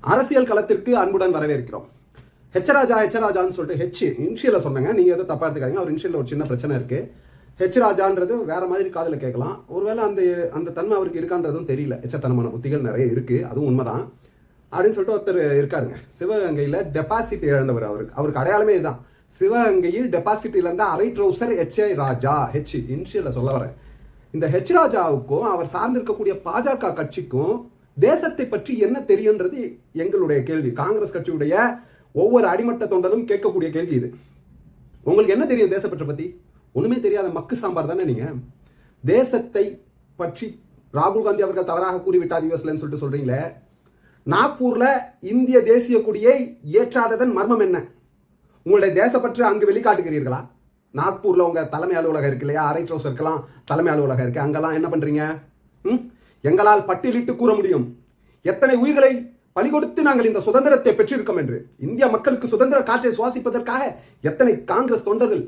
அரசியல் களத்திற்கு அன்புடன் வரவேற்கிறோம். ஹெச்ராஜா ஹெச்ராஜான்னு சொல்லிட்டு ஹெச் இன்ஷியலில் சொன்னாங்க. நீங்கள் எதுவும் தப்பாக எடுத்துக்காதீங்க. அவர் இன்ஷியலில் ஒரு சின்ன பிரச்சனை இருக்குது ஹெச் ராஜான்றது வேறு மாதிரி காதில் கேட்கலாம். ஒருவேளை அந்த அந்த தன்மை அவருக்கு இருக்கான்றதும் தெரியல. எச்சத்தனமான புத்திகள் நிறைய இருக்குது அதுவும் உண்மைதான். அப்படின்னு சொல்லிட்டு ஒருத்தர் இருக்காருங்க. சிவகங்கையில் டெபாசிட் இழந்தவர் அவருக்கு அவருக்கு அடையாளமே இதுதான். சிவகங்கையில் டெபாசிட் இழந்த அரை trouser H I Raja. H இன்ஷியலில் சொல்ல வரேன். இந்த ஹெச் ராஜாவுக்கும் அவர் சார்ந்திருக்கக்கூடிய பாஜக கட்சிக்கும் தேசத்தை பற்றி என்ன தெரியுன்றது எங்களுடைய கேள்வி. காங்கிரஸ் கட்சியுடைய ஒவ்வொரு அடிமட்ட தொண்டனும் கேட்கக்கூடிய கேள்வி இது. உங்களுக்கு என்ன தெரியும் தேசப்பற்றை பற்றி ஒன்றுமே தெரியாத மக்கு சாம்பார் தானே நீங்கள் தேசத்தை பற்றி ராகுல் காந்தி அவர்கள் தவறாக கூறிவிட்டார் யூஎஸ்லன்னு சொல்லிட்டு சொல்கிறீங்களே நாக்பூரில் இந்திய தேசிய கொடியை ஏற்றாததன் மர்மம் என்ன? உங்களுடைய தேசப்பற்று அங்கு வெளிக்காட்டுகிறீர்களா? நாக்பூரில் உங்கள் தலைமை அலுவலகம் இருக்கு இல்லையா? அரை ட்ரோஸ் இருக்கலாம் தலைமை அலுவலகம் இருக்குது அங்கெல்லாம் என்ன பண்ணுறீங்க ம்? எங்களால் பட்டியலிட்டு கூற முடியும். எத்தனை உயிர்களை பலி கொடுத்து நாங்கள் இந்த சுதந்திரத்தை பெற்றிருக்கோம் என்று. இந்திய மக்களுக்கு சுதந்திர காற்றை சுவாசிப்பதற்காக எத்தனை காங்கிரஸ் தொண்டர்கள்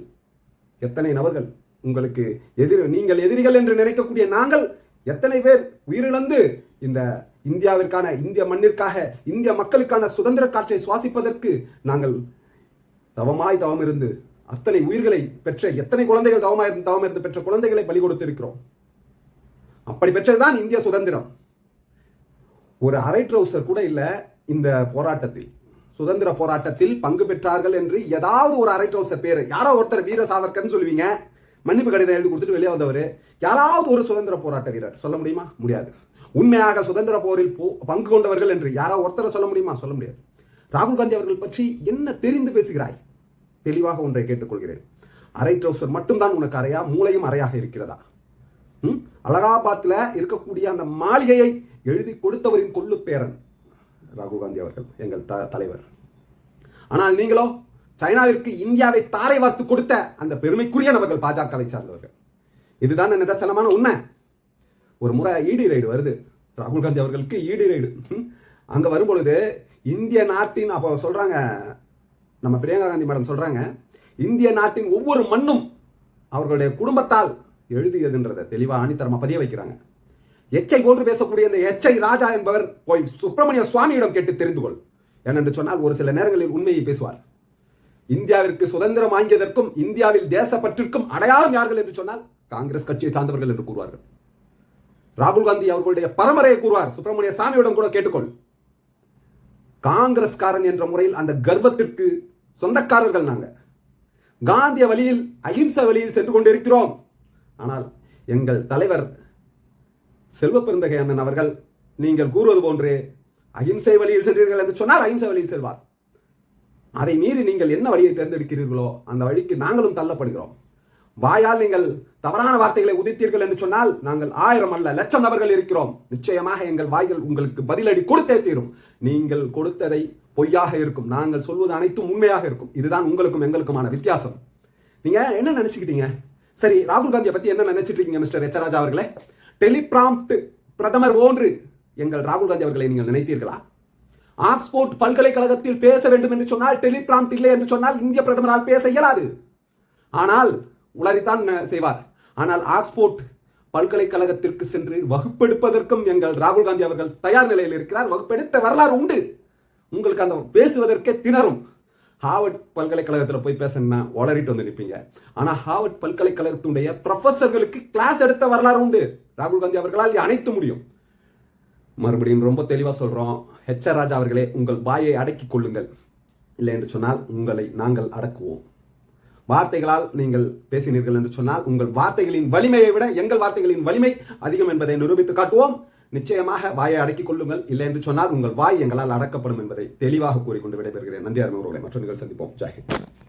எத்தனை நபர்கள் உங்களுக்கு எதிர் நீங்கள் எதிரிகள் என்று நினைக்கக்கூடிய நாங்கள் எத்தனை பேர் உயிரிழந்து இந்த இந்தியாவிற்கான இந்திய மண்ணிற்காக இந்திய மக்களுக்கான சுதந்திர காற்றை சுவாசிப்பதற்கு நாங்கள் தவமாய் தவம் இருந்து அத்தனை உயிர்களை பெற்ற எத்தனை குழந்தைகள் தவமாயிருந்து தவம் இருந்து பெற்ற குழந்தைகளை பலி கொடுத்திருக்கிறோம் அப்படி பெற்றதுதான் இந்திய சுதந்திரம். ஒரு அரை ட்ரௌசர் கூட இல்லை இந்த போராட்டத்தில். சுதந்திர போராட்டத்தில் பங்கு பெற்றார்கள் என்று ஏதாவது ஒரு அரை ட்ரௌசர் பேர். யாரோ ஒருத்தர் வீர சாவர்கர்னு சொல்லுவீங்க. மன்னிப்பு கடிதம் எழுதி கொடுத்துட்டு வெளியே வந்தவர். யாராவது ஒரு சுதந்திர போராட்ட வீரர். சொல்ல முடியுமா? முடியாது. உண்மையாக சுதந்திர போரில் போ- பங்கு கொண்டவர்கள் என்று யாராவது ஒருத்தரை சொல்ல முடியுமா? சொல்ல முடியாது. ராகுல் காந்தி அவர்கள் பற்றி என்ன தெரிந்து பேசுகிறாய்? தெளிவாக ஒன்றை கேட்டுக்கொள்கிறேன். அரை ட்ரௌசர் மட்டும்தான் உனக்கு அறையா மூளையும் அறையாக இருக்கிறதா? ம்? இருக்கக்கூடிய அந்த மாளிகையை எழுதி கொடுத்தவரின் கொள்ளு பேரன் ராகுல் காந்தி அவர்கள் எங்கள் த தலைவர். ஆனால் நீங்களோ சைனாவிற்கு இந்தியாவை தாரை வார்த்து கொடுத்த அந்த பெருமைக்குரிய நபர்கள் பாஜகவை சார்ந்தவர்கள். இதுதான் நிதர்சனமான உண்மை. ஒரு முறை ஈடி ரைடு வருது. ராகுல் காந்தி அவர்களுக்கு ஈடி ரைடு அங்கே வரும்பொழுது இந்திய நாட்டின் அப்போ சொல்கிறாங்க நம்ம பிரியங்கா காந்தி மேடம் சொல்கிறாங்க இந்திய நாட்டின் ஒவ்வொரு மண்ணும் அவர்களுடைய குடும்பத்தால் எழுதியதுன்றதை தெளிவாக ஆணித்தரமா பதிய வைக்கிறாங்க. எச்சை போன்று பேசக்கூடிய இந்த எச்சை ராஜா என்பவர் போய் சுப்பிரமணிய சுவாமியிடம் கேட்டு தெரிந்து கொள். ஏனென்று சொன்னால் ஒரு சில நேரங்களில் உண்மையை பேசுவார். இந்தியாவிற்கு சுதந்திரம் வாங்கியதற்கும் இந்தியாவில் தேசப்பற்றிற்கும் அடையாளம் யார்கள் என்று சொன்னால் காங்கிரஸ் கட்சியை சார்ந்தவர்கள் என்று கூறுவார்கள். ராகுல் காந்தி அவர்களுடைய பரம்பரையை கூறுவார். சுப்பிரமணிய சாமியிடம் கூட கேட்டுக்கொள். காங்கிரஸ்காரன் என்ற முறையில் அந்த கர்வத்திற்கு சொந்தக்காரர்கள் நாங்கள் காந்திய வழியில் அகிம்சை வழியில் சென்று கொண்டிருக்கிறோம். ஆனால் எங்கள் தலைவர் செல்வ பெருந்தகை அண்ணன் அவர்கள் நீங்கள் கூறுவது போன்று அகிம்சை வழியில் சென்றீர்கள் என்று சொன்னால் அகிம்சை வழியில் செல்வார். அதை மீறி நீங்கள் என்ன வழியை தேர்ந்தெடுக்கிறீர்களோ அந்த வழிக்கு நாங்களும் தள்ளப்படுகிறோம். வாயால் நீங்கள் தவறான வார்த்தைகளை உதித்தீர்கள் என்று சொன்னால் நாங்கள் ஆயிரம் அல்ல லட்சம் நபர்கள் இருக்கிறோம். நிச்சயமாக எங்கள் வாய்கள் உங்களுக்கு பதிலடி கொடுத்தே தீரும். நீங்கள் கொடுத்ததை பொய்யாக இருக்கும். நாங்கள் சொல்வது அனைத்தும் உண்மையாக இருக்கும். இதுதான் உங்களுக்கும் எங்களுக்குமான வித்தியாசம். நீங்க என்ன நினைச்சுக்கிட்டீங்க? சரி ராகுல் காந்தியை பத்தி என்ன நினைச்சிட்டு இருக்கீங்க மிஸ்டர் எச்சராஜா அவர்களே? டெலிபிராம்ப்ட் பிரதமர் ஒன்று எங்கள் ராகுல் காந்தி அவர்களை நீங்கள் நினைத்தீர்களா? ஆக்ஸ்போர்ட் பல்கலைக்கழகத்தில் பேச வேண்டும் என்று சொன்னால் டெலிபிராம்ப்ட் இல்லை என்று சொன்னால் இந்திய பிரதமரால் பேச இயலாது. ஆனால் உளறித்தான் செய்வார். ஆனால் ஆக்ஸ்போர்ட் பல்கலைக்கழகத்திற்கு சென்று வகுப்பெடுப்பதற்கும் எங்கள் ராகுல் காந்தி அவர்கள் தயார் நிலையில் இருக்கிறார். வகுப்பெடுத்த வரலாறு உண்டு. உங்களுக்கு அந்த பேசுவதற்கே திணறும். ஹார்வர்ட் பல்கலைக்கழகத்தில் போய் பேசணும்னா வளரிட்டு வந்து நிற்பீங்க ஆனால் ஹார்வர்ட் பல்கலைக்கழகத்துடைய ப்ரொஃபஸர்களுக்கு கிளாஸ் எடுத்த வரலாறு உண்டு. ராகுல் காந்தி அவர்களால் அனைத்து முடியும். மறுபடியும் ரொம்ப தெளிவாக சொல்கிறோம் ஹெச்ஆர் ராஜா அவர்களே உங்கள் வாயை அடக்கிக் கொள்ளுங்கள். இல்லை என்று சொன்னால் உங்களை நாங்கள் அடக்குவோம். வார்த்தைகளால் நீங்கள் பேசினீர்கள் என்று சொன்னால் உங்கள் வார்த்தைகளின் வலிமையை விட எங்கள் வார்த்தைகளின் வலிமை அதிகம் என்பதை நிரூபித்து காட்டுவோம். நிச்சயமாக வாயை அடக்கிக் கொள்ளுங்கள் இல்லை என்று சொன்னால் உங்கள் வாய் எங்களால் அடக்கப்படும் என்பதை தெளிவாக கூறிக்கொண்டு விடைபெறுகிறேன். நன்றி அருமை உறவுகளை. மற்ற நிகழ்ச்சி சந்திப்போம். ஜாகித்